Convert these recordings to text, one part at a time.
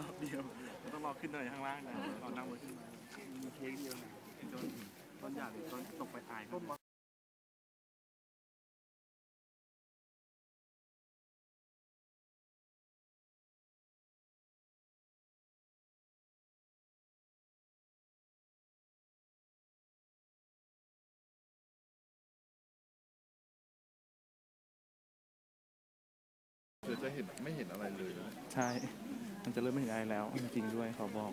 รอบเดียวมันต้องรอขึ้นหน่อยข้างล่างนะตอนนั่งรถขึ้นมามีเค้กเดียวนะต้นต้นใหญ่หรือต้นตกไปตายต้นเดี๋ยวจะเห็นไม่เห็นอะไรเลยนะใช่ มันจะเริ่มไม่เห็นอะไรแล้วจริงด้วยเขาบอก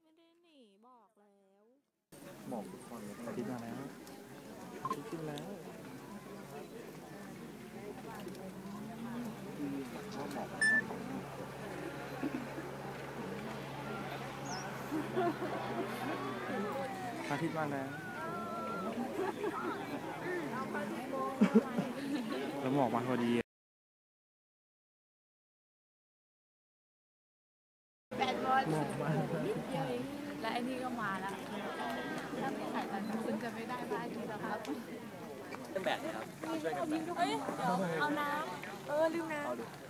ไม่ได้หนีบอกแล้วหมอกทุกคนเลยอาทิตย์มาแล้วอาทิตย์ขึ้นแล้วอาทิตย์มาแล้ว แล้วหมอกมาพอดีแบดบอลและไอ้นี่ก็มาแล้ว ถ้าไม่ถ่ายตอนนี้คุณจะไม่ได้บ้านนี้แล้วครับเป็นแบบนี้ครับช่วยกันแบบเฮ้ย เดี๋ยวเอาน้ำ เออลืมน้ำ